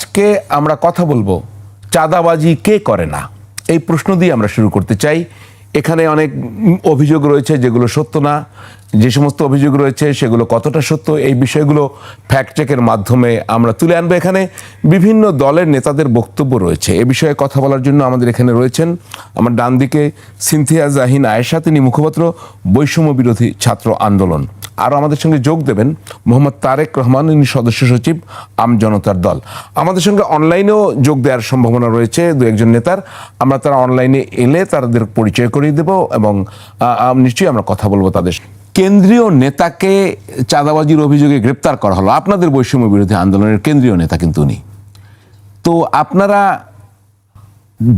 আজকে আমরা কথা বলব, চাঁদাবাজি কে করে না? এই প্রশ্ন দিয়ে আমরা শুরু করতে চাই। এখানে অনেক অভিযোগ রয়েছে যেগুলো সত্য না। যে সমস্ত অভিযোগ রয়েছে সেগুলো কতটা সত্য, এই বিষয়গুলো ফ্যাক্ট চেকের মাধ্যমে আমরা তুলে আনব এখানে। বিভিন্ন দলের নেতাদের বক্তব্য রয়েছে, এ বিষয়ে কথা বলার জন্য আমাদের এখানে রয়েছেন আমার ডান দিকে সিনথিয়া জাহিন আয়েশা, তিনি মুখপাত্র, বৈষম্য বিরোধী ছাত্র আন্দোলন। আরও আমাদের সঙ্গে যোগ দেবেন মোহাম্মদ তারেক রহমান, ইনি সদস্য সচিব আম জনতার দল। আমাদের সঙ্গে অনলাইনেও যোগ দেওয়ার সম্ভাবনা রয়েছে দু একজন নেতার। আমরা তারা অনলাইনে এলে তাদের পরিচয় করিয়ে দেব এবং নিশ্চয়ই আমরা কথা বলব তাদের। কেন্দ্রীয় নেতাকে চাঁদাবাজির অভিযোগে গ্রেপ্তার করা হলো। আপনাদের বৈষম্য বিরোধী আন্দোলনের কেন্দ্রীয় নেতা কিন্তু উনি। তো আপনারা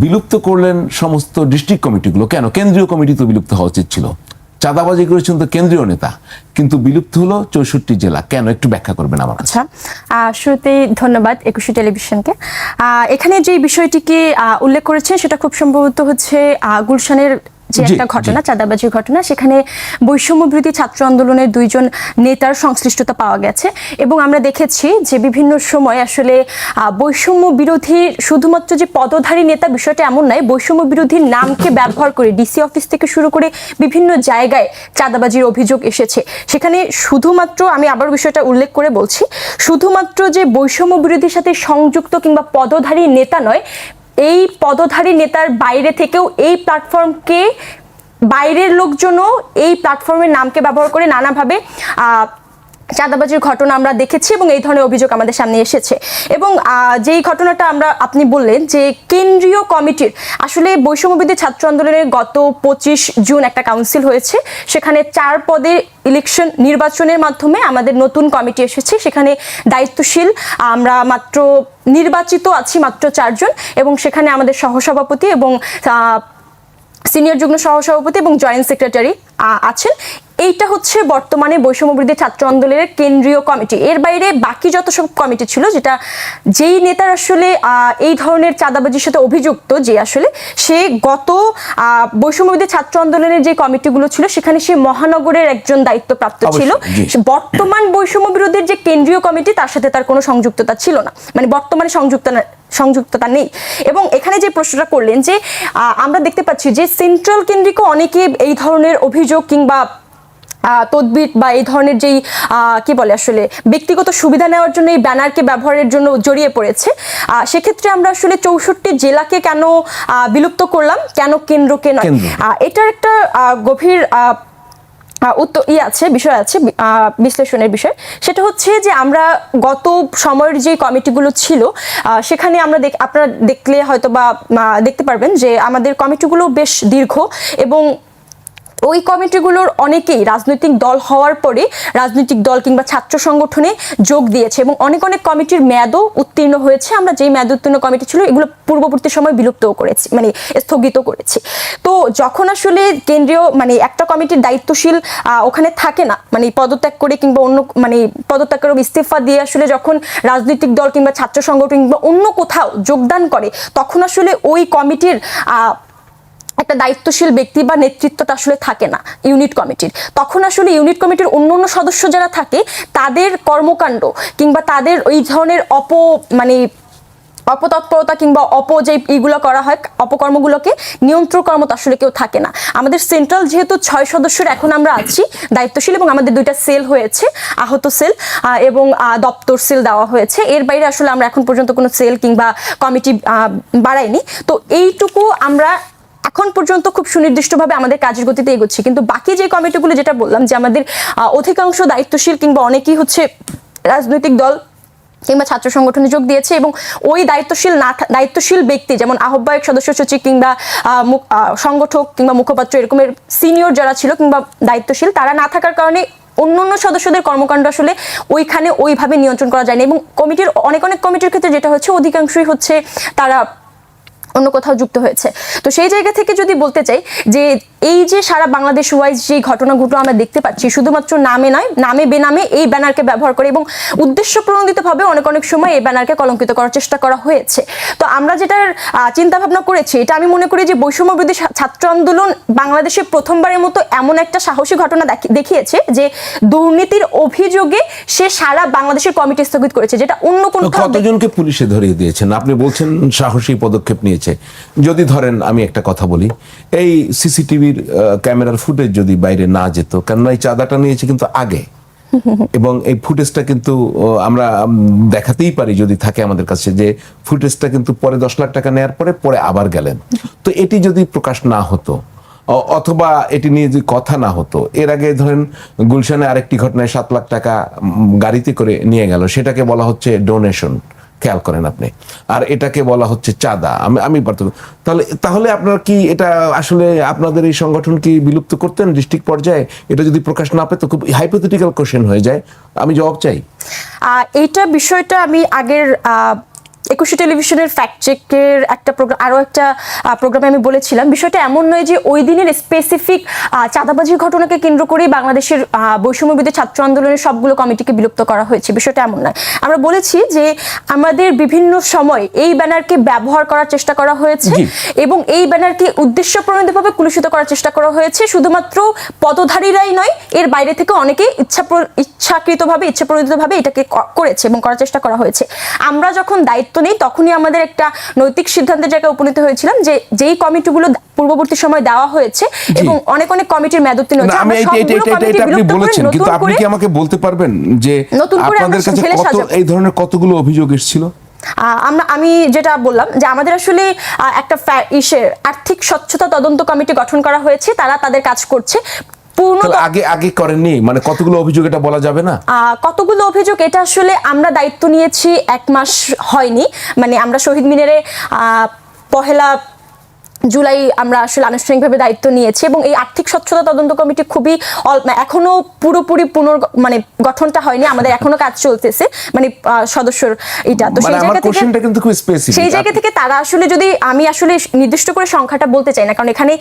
বিলুপ্ত করলেন সমস্ত ডিস্ট্রিক্ট কমিটিগুলো। কেন? কেন্দ্রীয় কমিটি তো বিলুপ্ত হওয়া উচিত ছিল। চাঁদাবাজি করেছেন তো কেন্দ্রীয় নেতা, কিন্তু বিলুপ্ত হলো চৌষট্টি জেলা। কেন? একটু ব্যাখ্যা করবেন আমার আচ্ছা শুরুতেই ধন্যবাদ একুশে টেলিভিশনকে। এখানে যে বিষয়টিকে উল্লেখ করেছেন, সেটা খুব সম্ভবত হচ্ছে গুলশানের যে একটা ঘটনা চাঁদাবাজির ঘটনা সেখানে বৈষম্য বিরোধী ছাত্র আন্দোলনের দুইজন নেতার সংশ্লিষ্টতা পাওয়া গেছে। এবং আমরা দেখেছি যে বিভিন্ন সময় আসলে বৈষম্য বিরোধী শুধুমাত্র যে পদধারী নেতা বিষয়টা এমন নয় বৈষম্য বিরোধীর নামকে ব্যবহার করে ডিসি অফিস থেকে শুরু করে বিভিন্ন জায়গায় চাঁদাবাজির অভিযোগ এসেছে। সেখানে শুধুমাত্র আমি আবার বিষয়টা উল্লেখ করে বলছি শুধুমাত্র যে বৈষম্য বিরোধীর সাথে সংযুক্ত কিংবা পদধারী নেতা নয় এই পদধারী নেতার বাইরে থেকেও এই প্ল্যাটফর্মকে বাইরের লোকজনও এই প্ল্যাটফর্মের নামকে ব্যবহার করে নানাভাবে চাঁদাবাজির ঘটনা আমরা দেখেছি এবং এই ধরনের অভিযোগ আমাদের সামনে এসেছে। এবং যেই ঘটনাটা আমরা আপনি বললেন যে কেন্দ্রীয় কমিটির আসলে বৈষম্যবিধি ছাত্র আন্দোলনের গত পঁচিশ জুন একটা কাউন্সিল হয়েছে। সেখানে চার পদে ইলেকশন নির্বাচনের মাধ্যমে আমাদের নতুন কমিটি এসেছে। সেখানে দায়িত্বশীল, আমরা মাত্র নির্বাচিত আছি মাত্র চারজন এবং সেখানে আমাদের সহসভাপতি এবং সিনিয়র যুগ্ম সহসভাপতি এবং জয়েন্ট সেক্রেটারি আছেন। এইটা হচ্ছে বর্তমানে বৈষম্য বৈষম্যবৃদ্ধি ছাত্র আন্দোলনের কেন্দ্রীয় কমিটি। এর বাইরে বাকি যত সব কমিটি ছিল যেটা যেই নেতার আসলে এই ধরনের চাঁদাবাজির সাথে অভিযুক্ত যে আসলে সে গত আহ, বৈষম্যবৃদ্ধি ছাত্র আন্দোলনের যে কমিটিগুলো ছিল সেখানে সে মহানগরের একজন দায়িত্বপ্রাপ্ত ছিল। বর্তমান বৈষম্য বিরোধীর যে কেন্দ্রীয় কমিটি তার সাথে তার কোনো সংযুক্ততা ছিল না। মানে বর্তমানে সংযুক্ত না- সংযুক্ততা নেই। এবং এখানে যে প্রশ্নটা করলেন যে আমরা দেখতে পাচ্ছি যে সেন্ট্রাল কেন্দ্রিক অনেকে এই ধরনের অভিযোগ কিংবা তদবির বা এই ধরনের যেই কি বলে আসলে ব্যক্তিগত সুবিধা নেওয়ার জন্য এই ব্যানারকে ব্যবহারের জন্য জড়িয়ে পড়েছে। সেক্ষেত্রে আমরা আসলে চৌষট্টি জেলাকে কেন বিলুপ্ত করলাম কেন কেন্দ্রকে নয়? এটার একটা গভীর উত্তর ই আছে বিষয় আছে বিশ্লেষণের বিষয়। সেটা হচ্ছে যে আমরা গত সময়ের যে কমিটিগুলো ছিল সেখানে আমরা দেখ আপনারা দেখলে হয়তো বা দেখতে পারবেন যে আমাদের কমিটিগুলো বেশ দীর্ঘ এবং ওই কমিটিগুলোর অনেকেই রাজনৈতিক দল হওয়ার পরে রাজনৈতিক দল কিংবা ছাত্র সংগঠনে যোগ দিয়েছে এবং অনেক অনেক কমিটির মেয়াদও উত্তীর্ণ হয়েছে। আমরা যেই মেয়াদ উত্তীর্ণ কমিটি ছিল, এগুলো পূর্ববর্তী সময় বিলুপ্তও করেছি মানে স্থগিত করেছি। তো যখন আসলে কেন্দ্রীয় মানে একটা কমিটির দায়িত্বশীল ওখানে থাকে না মানে পদত্যাগ করে কিংবা অন্য মানে পদত্যাগ করে ইস্তেফা দিয়ে আসলে যখন রাজনৈতিক দল কিংবা ছাত্র সংগঠন কিংবা অন্য কোথাও যোগদান করে, তখন আসলে ওই কমিটির একটা দায়িত্বশীল ব্যক্তি বা নেতৃত্বটা আসলে থাকে না ইউনিট কমিটির। তখন আসলে ইউনিট কমিটির অন্য অন্য সদস্য যারা থাকে, তাদের কর্মকাণ্ড কিংবা তাদের ওই ধরনের অপ মানে অপতৎপরতা কিংবা অপ যে ইগুলো করা হয়, অপকর্মগুলোকে নিয়ন্ত্রণ করার মতো আসলে কেউ থাকে না। আমাদের সেন্ট্রাল যেহেতু ছয় সদস্যের এখন আমরা আছি, দায়িত্বশীল এবং আমাদের দুইটা সেল হয়েছে, আহত সেল এবং দপ্তর সেল দেওয়া হয়েছে। এর বাইরে আসলে আমরা এখন পর্যন্ত কোনো সেল কিংবা কমিটি বাড়াইনি। তো এইটুকু আমরা এখন পর্যন্ত খুব সুনির্দিষ্টভাবে আমাদের কাজের গতিতে এগোচ্ছি। কিন্তু বাকি যে কমিটিগুলো যেটা বললাম যে আমাদের অধিকাংশ দায়িত্বশীল কিংবা অনেকেই হচ্ছে রাজনৈতিক দল কিংবা ছাত্র সংগঠনে যোগ দিয়েছে এবং ওই দায়িত্বশীল না দায়িত্বশীল ব্যক্তি যেমন আহ্বায়ক, সদস্য সচিব কিংবা সংগঠক কিংবা মুখপাত্র এরকমের সিনিয়র যারা ছিল কিংবা দায়িত্বশীল, তারা না থাকার কারণে অন্য অন্য সদস্যদের কর্মকাণ্ড আসলে ওইখানে ওইভাবে নিয়ন্ত্রণ করা যায়নি এবং কমিটির অনেক অনেক কমিটির ক্ষেত্রে যেটা হচ্ছে অধিকাংশই হচ্ছে তারা অন্য কোথাও যুক্ত হয়েছে। তো সেই জায়গা থেকে যদি বলতে চাই যে এই যে সারা বাংলাদেশ ওয়াইজ যে ঘটনাগুলো আমরা দেখতে পাচ্ছি, শুধুমাত্র নামে নয়, নামে বেনামে এই ব্যানারকে ব্যবহার করে এবং উদ্দেশ্য প্রণোদিতভাবে অনেক অনেক সময় এই ব্যানারকে কলঙ্কিত করার চেষ্টা করা হয়েছে। তো আমরা যেটার চিন্তা ভাবনা করেছি, এটা আমি মনে করি যে বৈষম্য বিরোধী ছাত্র আন্দোলন বাংলাদেশে প্রথমবারের মতো এমন একটা সাহসী ঘটনা দেখি- দেখিয়েছে যে দুর্নীতির অভিযোগে সে সারা বাংলাদেশের কমিটি স্থগিত করেছে, যেটা অন্য কোনো কতজনকে পুলিশে ধরিয়ে দিয়েছেন? আপনি বলছেন সাহসী পদক্ষেপ নিয়েছে যদি ধরেন আমি একটা কথা বলি এই সিসিটিভির ক্যামেরার ফুটেজ যদি বাইরে না যেত কেননা এই চাঁদাটা নিয়েছে কিন্তু আগে। এবং এই ফুটেজটা কিন্তু আমরা দেখাতেই পারি যদি থাকে আমাদের কাছে যে ফুটেজটা কিন্তু পরে দশ লাখ টাকা নেওয়ার পরে পরে আবার গেলেন। তো এটি যদি প্রকাশ না হতো অথবা এটি নিয়ে যদি কথা না হতো এর আগে ধরেন গুলশানে আরেকটি ঘটনায় সাত লাখ টাকা গাড়িতে করে নিয়ে গেল সেটাকে বলা হচ্ছে ডোনেশন। খেয়াল করেন আপনি। আর এটাকে বলা হচ্ছে চাঁদা। আমি আমি তাহলে তাহলে আপনার কি এটা আসলে আপনাদের এই সংগঠন কি বিলুপ্ত করতেন ডিস্ট্রিক্ট পর্যায়ে? এটা যদি প্রকাশ না পেত, খুব হাইপোথেটিক্যাল কোশ্চেন হয়ে যায়। আমি জবাব চাই। এটা বিষয়টা আমি আগের একুশে টেলিভিশনের ফ্যাক্ট চেকের একটা প্রোগ্রাম আরও একটা প্রোগ্রামে আমি বলেছিলাম। বিষয়টা এমন নয় যে ওই দিনের স্পেসিফিক চাঁদাবাজির ঘটনাকে কেন্দ্র করেই বাংলাদেশের বৈষম্য ছাত্র আন্দোলনের সবগুলো কমিটিকে বিলুপ্ত করা হয়েছে। বিষয়টা এমন নয়। আমরা বলেছি যে আমাদের বিভিন্ন সময় এই ব্যানারকে ব্যবহার করার চেষ্টা করা হয়েছে এবং এই ব্যানারকে উদ্দেশ্য প্রণোদিতভাবে কুলুষিত করার চেষ্টা করা হয়েছে। শুধুমাত্র পদধারীরাই নয় এর বাইরে থেকে অনেকে ইচ্ছা ইচ্ছাকৃতভাবে ইচ্ছা প্রণোদিতভাবে এটাকে করেছে এবং করার চেষ্টা করা হয়েছে। আমরা যখন দায়িত্ব নিই তখনই আমাদের একটা নৈতিক সিদ্ধান্তের জায়গায় উপনীত হয়েছিলাম যে যেই কমিটিগুলো পূর্ববর্তী সময় দেওয়া হয়েছে এবং অনেক অনেক কমিটির মেয়াদোত্তীর্ণ না হয়েছে আমি এটা এটা এটা এটা আপনি বলেছেন কিন্তু আপনি কি আমাকে বলতে পারবেন যে আপনাদের কাছে কত এই ধরনের কতগুলো অভিযোগ এসেছিল? আমরা আমি যেটা বললাম যে আমাদের আসলে একটা ইসের আর্থিক স্বচ্ছতা তদন্ত কমিটি গঠন করা হয়েছে তারা তাদের কাজ করছে। আগে আগে করেননি? মানে কতগুলো অভিযোগ এটা বলা যাবে না? কতগুলো অভিযোগ? এটা আসলে আমরা দায়িত্ব নিয়েছি এক মাস হয়নি। মানে আমরা শহীদ মিনারে পহেলা জুলাই আমরা আসলে আনুষ্ঠানিকভাবে দায়িত্ব নিয়েছি এবং এই আর্থিক স্বচ্ছতা তদন্ত কমিটি খুবই এখনও পুরোপুরি পুনর মানে গঠনটা হয়নি আমাদের এখনও কাজ চলতেছে মানে সদস্যর এটা তো মানে সেই জায়গা থেকে কিন্তু খুব স্পেসিফিক সেই জায়গা থেকে তারা আসলে যদি আমি আসলে নির্দিষ্ট করে সংখ্যাটা বলতে চাই না কারণ এখানে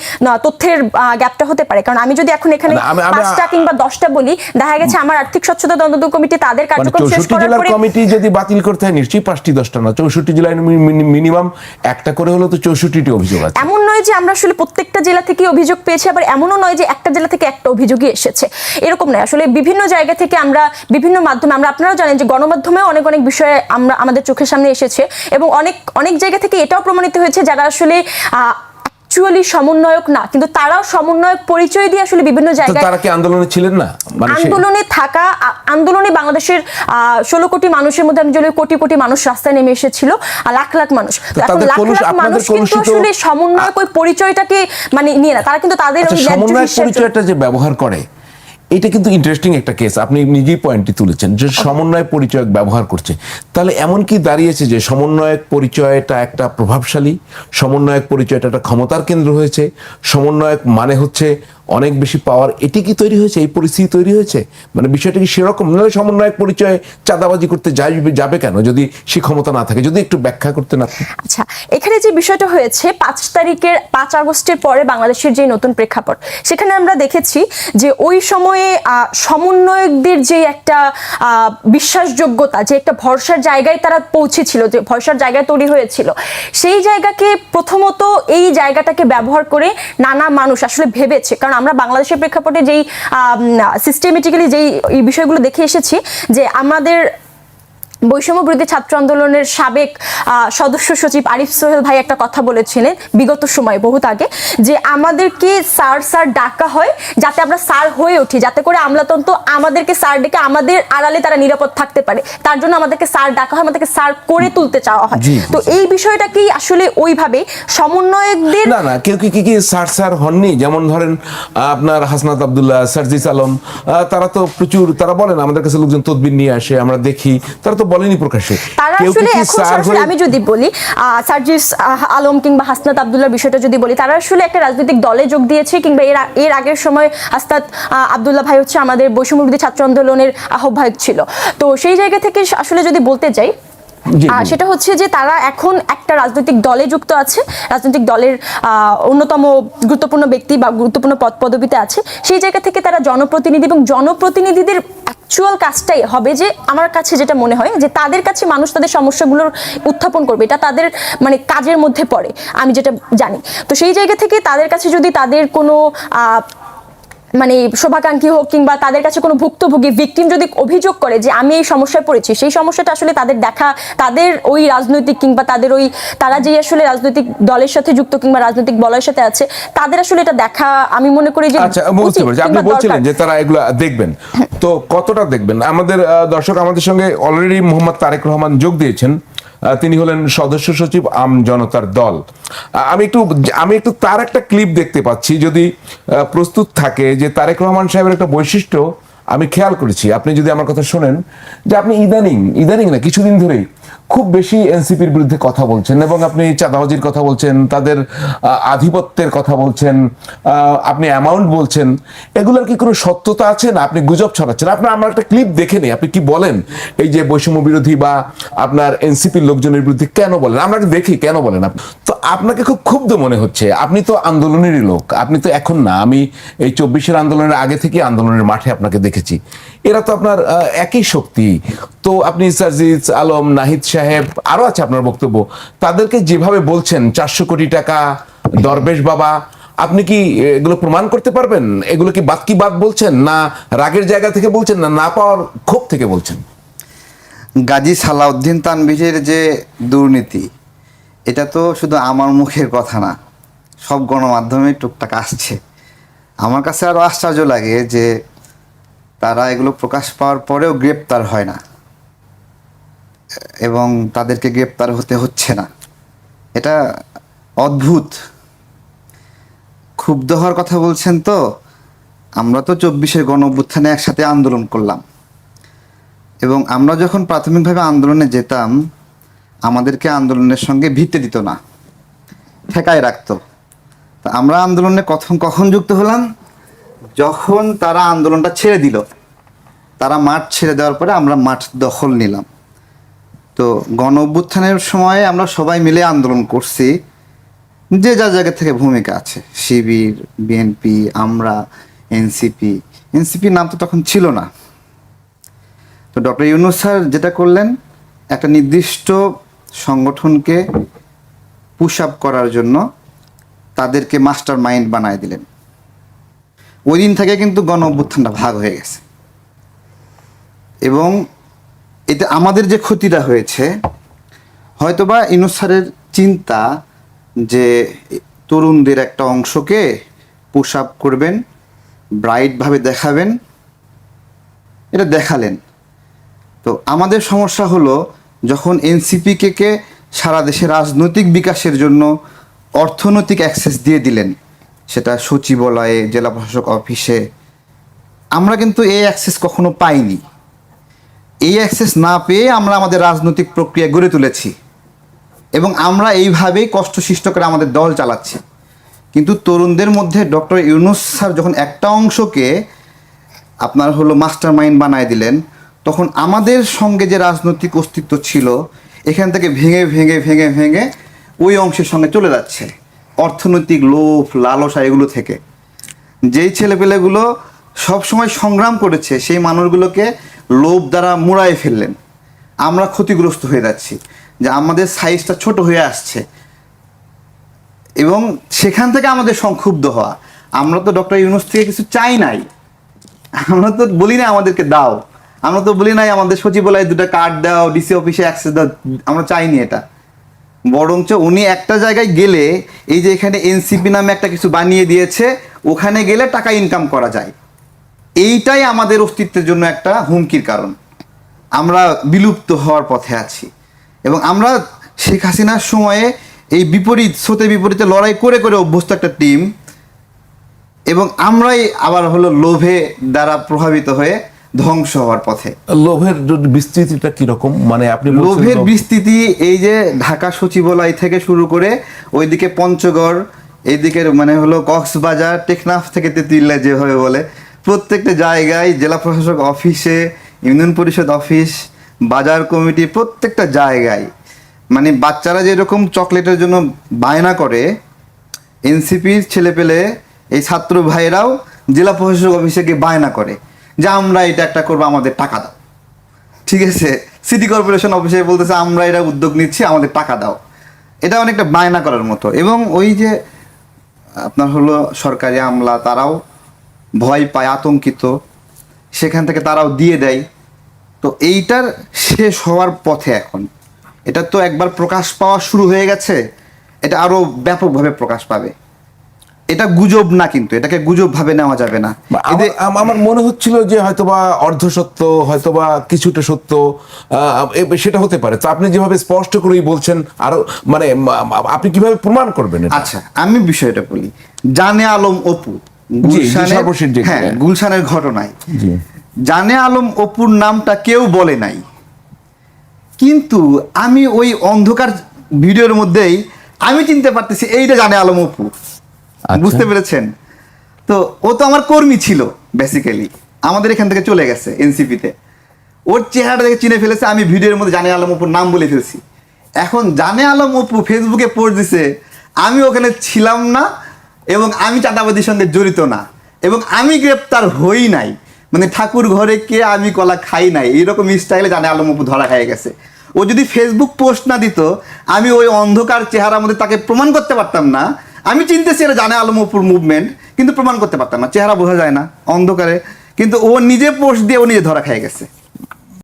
তথ্যের গ্যাপটা হতে পারে। কারণ আমি যদি এখন এখানে পাঁচটা কিংবা দশটা বলি দেখা গেছে আমার আর্থিক স্বচ্ছতা তদন্ত কমিটি তাদের মানে কার্যক্রম শেষ করার পরে কমিটি যদি বাতিল করতে হয় নিশ্চয়ই পাঁচটি দশটা না চৌষট্টি জেলায় মিনিমাম একটা করে হলো তো চৌষট্টিটি অভিযোগ আছে। এমন নয় যে আমরা আসলে প্রত্যেকটা জেলা থেকে অভিযোগ পেয়েছি, আবার এমনও নয় যে একটা জেলা থেকে একটা অভিযোগই এসেছে। এরকম নয়। আসলে বিভিন্ন জায়গা থেকে আমরা বিভিন্ন মাধ্যমে, আমরা আপনারাও জানেন যে গণমাধ্যমেও অনেক অনেক বিষয়ে আমরা, আমাদের চোখের সামনে এসেছে এবং অনেক অনেক জায়গা থেকে এটাও প্রমাণিত হয়েছে যারা আসলে অ্যাকচুয়ালি সমন্বয়ক না কিন্তু তারাও সমন্বয়ক পরিচয় দিয়ে আসলে বিভিন্ন জায়গায় তারা কি আন্দোলনে ছিলেন না? মানে আন্দোলনে থাকা আন্দোলনে বাংলাদেশের ষোলো কোটি মানুষের মধ্যে আমি কোটি কোটি মানুষ রাস্তায় নেমে এসেছিল আর লাখ লাখ মানুষ। এখন লাখ লাখ মানুষ কিন্তু আসলে সমন্বয়ক ওই পরিচয়টাকে মানে নিয়ে না তারা কিন্তু তাদের সমন্বয়ক ওই ন্যায্য সমন্বয় হিসেবে- পরিচয়টা যে ব্যবহার করে এটা কিন্তু ইন্টারেস্টিং একটা কেস আপনি নিজেই পয়েন্টটি তুলেছেন যে সমন্বয় পরিচয় ব্যবহার করছে। তাহলে এমন কি দাঁড়িয়েছে যে সমন্বয়ক পরিচয়টা একটা প্রভাবশালী সমন্বয়ক পরিচয়টা একটা ক্ষমতার কেন্দ্র হয়েছে সমন্বয়ক মানে হচ্ছে অনেক বেশি পাওয়ার এটি কি তৈরি হয়েছে? এই পরিস্থিতি তৈরি হয়েছে? মানে বিষয়টা কি সেরকম? নাহলে সমন্বয়ক পরিচয় চাঁদাবাজি করতে যাবে যাবে কেন? যদি সে ক্ষমতা না থাকে, যদি একটু ব্যাখ্যা করতে না আচ্ছা এখানে যে বিষয়টা হয়েছে, পাঁচ তারিখের পাঁচ আগস্টের পরে বাংলাদেশের যে নতুন প্রেক্ষাপট, সেখানে আমরা দেখেছি যে ওই সময়ে সমন্বয়কদের যে একটা বিশ্বাসযোগ্যতা, যে একটা ভরসার জায়গায় তারা পৌঁছেছিল, যে ভরসার জায়গায় তৈরি হয়েছিল, সেই জায়গাকে প্রথমত এই জায়গাটাকে ব্যবহার করে নানা মানুষ আসলে ভেবেছে। কারণ আমরা বাংলাদেশের প্রেক্ষাপটে যেই সিস্টেমেটিক্যালি যেই এই বিষয়গুলো দেখে এসেছি যে আমাদের বৈষম্য বিরোধী ছাত্র আন্দোলনের সাবেক সদস্য সচিব আরিফ সোহেল ভাই একটা কথা বলেছিলেন বিগত সময় বহুত আগে যে আমাদেরকে স্যার স্যার ডাকা হয় যাতে আমরা স্যার হয়ে উঠি যাতে করে আমলাতন্ত্র আমাদেরকে স্যার ডেকে আমাদের আড়ালে তারা নিরাপদ থাকতে পারে। তার জন্য আমাদেরকে স্যার ডাকা হয় আমাদেরকে স্যার করে তুলতে চাওয়া হয়। তো এই বিষয়টাকেই আসলে ওইভাবে সমন্বয়কদের না না কেউ কি কি কি স্যার স্যার হননি? যেমন ধরেন আপনার হাসনাত আবদুল্লাহ সার্জিস আলম তারা তো প্রচুর তারা বলেন আমাদের কাছে লোকজন তদবির নিয়ে আসে আমরা দেখি তারা তো বলেনি প্রকাশ্যে। তারা আসলে এখন স্যার সরাসরি আমি যদি বলি সার্জিস আলম কিংবা হাসনাত আবদুল্লার বিষয়টা যদি বলি তারা আসলে একটা রাজনৈতিক দলে যোগ দিয়েছে কিংবা এর এর আগের সময় হাসনাত আবদুল্লাহ ভাই হচ্ছে আমাদের বৈষম্য ছাত্র আন্দোলনের আহ্বায়ক ছিল। তো সেই জায়গা থেকে আসলে যদি বলতে যাই সেটা হচ্ছে যে তারা এখন একটা রাজনৈতিক দলে যুক্ত আছে রাজনৈতিক দলের আহ, অন্যতম গুরুত্বপূর্ণ ব্যক্তি বা গুরুত্বপূর্ণ পদ পদবিতে আছে। সেই জায়গা থেকে তারা জনপ্রতিনিধি এবং জনপ্রতিনিধিদের অ্যাকচুয়াল কাজটাই হবে যে আমার কাছে যেটা মনে হয় যে তাদের কাছে মানুষ তাদের সমস্যাগুলোর উত্থাপন করবে, এটা তাদের মানে কাজের মধ্যে পড়ে, আমি যেটা জানি। তো সেই জায়গা থেকে তাদের কাছে যদি তাদের কোনো মানে শোভাকাঙ্ক্ষী হোক কিংবা তাদের কাছে কোনো ভুক্তভোগী ভিকটিম যদি অভিযোগ করে যে আমি এই সমস্যায় পড়েছি সেই সমস্যাটা আসলে তাদের দেখা তাদের ওই রাজনৈতিক কিংবা তাদের ওই তারা যে আসলে রাজনৈতিক দলের সাথে যুক্ত কিংবা রাজনৈতিক বলয়ের সাথে আছে তাদের আসলে এটা দেখা আমি মনে করি যে আচ্ছা বুঝতে পারছি। আপনি বলছিলেন যে তারা এগুলো দেখবেন। তো কতটা দেখবেন? আমাদের দর্শক আমাদের সঙ্গে অলরেডি মোহাম্মদ তারেক রহমান যোগ দিয়েছেন। তিনি হলেন সদস্য সচিব আম জনতার দল। আমি একটু আমি একটু তার একটা ক্লিপ দেখতে পাচ্ছি, যদি প্রস্তুত থাকে যে তারেক রহমান সাহেবের একটা বৈশিষ্ট্য আমি খেয়াল করেছি। আপনি যদি আমার কথা শোনেন, যে আপনি ইদানিং ইদানিং না, কিছুদিন ধরেই খুব বেশি এনসিপির বিরুদ্ধে কথা বলছেন এবং আপনি চাঁদাবাজির কথা বলছেন, তাদের আধিপত্যের কথা বলছেন আপনি অ্যামাউন্ট বলছেন, এগুলোর কি কোনো সত্যতা আছে না? আপনি গুজব ছড়াচ্ছেন। আপনার, আমার একটা ক্লিপ দেখে নেই, আপনি কি বলেন? এই যে বৈষম্য বিরোধী বা আপনার এনসিপির লোকজনের বিরুদ্ধে কেন বলেন? আমরা দেখি কেন বলেন আপনি। তো আপনাকে খুব ক্ষুব্ধ মনে হচ্ছে, আপনি তো আন্দোলনেরই লোক, আপনি তো এখন না, আমি এই চব্বিশের আন্দোলনের আগে থেকে আন্দোলনের মাঠে আপনাকে দেখেছি। এরা তো আপনার একই শক্তি। তো আপনি সাজিদ আলম, নাহিদ সাহেব, আরও আছে আপনার বক্তব্য। তাদেরকে যেভাবে বলছেন, চারশো কোটি টাকা দরবেশ বাবা, আপনি কি এগুলো প্রমাণ করতে পারবেন? এগুলো কি বাদ কি বাদ বলছেন? না রাগের জায়গা থেকে বলছেন, না না পাওয়ার ক্ষোভ থেকে বলছেন? গাজী সালাউদ্দিন তানভীরের যে দুর্নীতি, এটা তো শুধু আমার মুখের কথা না, সব গণমাধ্যমে টুকটাক আসছে। আমার কাছে আরও আশ্চর্য লাগে যে তারা এগুলো প্রকাশ পাওয়ার পরেও গ্রেপ্তার হয় না। এবং তাদেরকে গ্রেপ্তার হতে হচ্ছে না। এটা অদ্ভুত। ক্ষুব্ধ হওয়ার কথা বলছেন তো, আমরা তো চব্বিশের গণ অভ্যুত্থানে একসাথে আন্দোলন করলাম। এবং আমরা যখন প্রাথমিকভাবে আন্দোলনে যেতাম, আমাদেরকে আন্দোলনের সঙ্গে ভিতে দিত না, ঠেকায় রাখতো। তা আমরা আন্দোলনে কখন কখন যুক্ত হলাম? যখন তারা আন্দোলনটা ছেড়ে দিল। তারা মাঠ ছেড়ে দেওয়ার পরে আমরা মাঠ দখল নিলাম। তো গণ অভ্যুত্থানের সময় আমরা সবাই মিলে আন্দোলন করছি। যে যার জায়গা থেকে ভূমিকা আছে। শিবির, বিএনপি, আমরা, এনসিপি। এনসিপির নাম তো তখন ছিল না। তো ডক্টর ইউনুস স্যার যেটা করলেন, একটা নির্দিষ্ট সংগঠনকে পুশ আপ করার জন্য তাদেরকে মাস্টার মাইন্ড বানায় দিলেন। ওই দিন থেকে কিন্তু গণ অভ্যুত্থানটা ভাগ হয়ে গেছে। এবং এতে আমাদের যে ক্ষতিটা হয়েছে, হয়তোবা ইউনুস স্যারের চিন্তা যে তরুণদের একটা অংশকে পুশ আপ করবেন ব্রাইটভাবে দেখাবেন, এটা দেখালেন। তো আমাদের সমস্যা হলো যখন এনসিপিকে কে সারা দেশে রাজনৈতিক বিকাশের জন্য অর্থনৈতিক অ্যাক্সেস দিয়ে দিলেন, সেটা সচিবালয়ে, জেলা প্রশাসক অফিসে আমরা কিন্তু এই অ্যাক্সেস কখনো পাইনি। এই অ্যাক্সেস না পেয়ে আমরা আমাদের রাজনৈতিক প্রক্রিয়া গড়ে তুলেছি। এবং আমরা এইভাবেই কষ্ট সৃষ্ট করে আমাদের দল চালাচ্ছি। কিন্তু তরুণদের মধ্যে ডক্টর ইউনুস স্যার যখন একটা অংশকে আপনার হলো মাস্টার মাইন্ড বানায় দিলেন, তখন আমাদের সঙ্গে যে রাজনৈতিক অস্তিত্ব ছিল, এখান থেকে ভেঙে ভেঙে ভেঙে ভেঙে ওই অংশের সঙ্গে চলে যাচ্ছে। অর্থনৈতিক লোভ, লালসা এগুলো থেকে। যেই ছেলেপেলেগুলো সবসময় সংগ্রাম করেছে সেই মানুষগুলোকে লোভ দ্বারা মুড়াই ফেললেন। আমরা ক্ষতিগ্রস্ত হয়ে যাচ্ছি, যে আমাদের সাইজটা ছোট হয়ে আসছে। এবং সেখান থেকে আমাদের সংক্ষুব্ধ হওয়া। আমরা তো ডক্টর ইউনুস থেকে কিছু চাই নাই। আমরা তো বলি না আমাদেরকে দাও। আমরা তো বলি নাই আমাদের সচিবালয়ে দুটো কার্ড দাও ডিসি অফিসে অ্যাক্সেস দাও, আমরা চাইনি এটা। বরঞ্চ উনি একটা জায়গায় গেলে, এই যে এখানে এনসিপি নামে একটা কিছু বানিয়ে দিয়েছে, ওখানে গেলে টাকা ইনকাম করা যায়। এইটাই আমাদের অস্তিত্বের জন্য একটা হুমকির কারণ। আমরা বিলুপ্ত হওয়ার পথে আছি। এবং আমরা শেখ হাসিনার সময়ে এই বিপরীত স্রোতে বিপরীতে লড়াই করে করে অভ্যস্ত একটা টিম এবং আমরাই আবার হলো লোভে দ্বারা প্রভাবিত হয়ে ধ্বংস হওয়ার পথে। লোভের বিস্তৃতিটা কীরকম? মানে আপনি লোভের বিস্তৃতি এই যে ঢাকা সচিবালয় থেকে শুরু করে ওইদিকে পঞ্চগড় এইদিকের মানে হলো কক্সবাজার টেকনাফ থেকে তেতুল্লা যেভাবে বলে প্রত্যেকটা জায়গায় জেলা প্রশাসক অফিসে, ইউনিয়ন পরিষদ অফিস, বাজার কমিটি প্রত্যেকটা জায়গায় মানে বাচ্চারা যেরকম চকলেটের জন্য বায়না করে, এনসিপির ছেলে পেলে এই ছাত্র ভাইরাও জেলা প্রশাসক অফিসে গিয়ে বায়না করে যে আমরা এটা একটা করব, আমাদের টাকা দাও। ঠিক আছে? সিটি কর্পোরেশন অফিসে বলতেছে, আমরা এটা উদ্যোগ নিচ্ছি, আমাদের টাকা দাও। এটা অনেকটা বায়না করার মতো। এবং ওই যে আপনার হলো সরকারি আমলা, তারাও ভয় পায় আতঙ্কিত। সেখান থেকে তারাও দিয়ে দেয়। তো এইটার শেষ হওয়ার পথে এখন। এটা তো একবার প্রকাশ পাওয়া শুরু হয়ে গেছে এটা আরও ব্যাপকভাবে প্রকাশ পাবে। এটা গুজব না কিন্তু এটাকে গুজব ভাবে নেওয়া যাবে না। আমার- মনে হচ্ছিল যে হয়তোবা অর্ধ সত্য হয়তোবা কিছুটা সত্য সেটা হতে পারে। তো আপনি যেভাবে স্পষ্ট করেই বলছেন আরও মানে আপনি কীভাবে প্রমাণ করবেন আচ্ছা আমি বিষয়টা বলি। জানে আলম অপু হ্যাঁ গুলশানের ঘটনায়। জানে আলম অপুর নামটা কেউ বলে নাই। কিন্তু আমি ওই অন্ধকার ভিডিওর মধ্যেই আমি চিনতে পারতেছি এইটা জানে আলম অপু। আচ্ছা। বুঝতে পেরেছেন? তো ও তো আমার কর্মী ছিল বেসিক্যালি আমাদের এখান থেকে চলে গেছে এনসিপিতে। ওর চেহারাটা দেখে চিনে ফেলেছে আমি ভিডিওর মধ্যে জানে আলম অপুর নাম বলে ফেলছি। এখন জানে আলম অপু ফেসবুকে পোস্ট দিছে আমি ওখানে ছিলাম না এবং আমি চাঁদাবাদির সঙ্গে জড়িত না। এবং আমি গ্রেপ্তার হই নাই। মানে ঠাকুর ঘরে কে আমি কলা খাই নাই। এইরকম স্টাইলে জানে আলম অপু ধরা খাই গেছে। ও যদি ফেসবুক পোস্ট না দিত, আমি ওই অন্ধকার চেহারার মধ্যে তাকে প্রমাণ করতে পারতাম না। আমি চিনতেছি এটা জানে আলম অপুর মুভমেন্ট কিন্তু প্রমাণ করতে পারতাম না। চেহারা বোঝা যায় না অন্ধকারে। কিন্তু ও নিজে পোস্ট দিয়ে ও নিজে ধরা খেয়ে গেছে।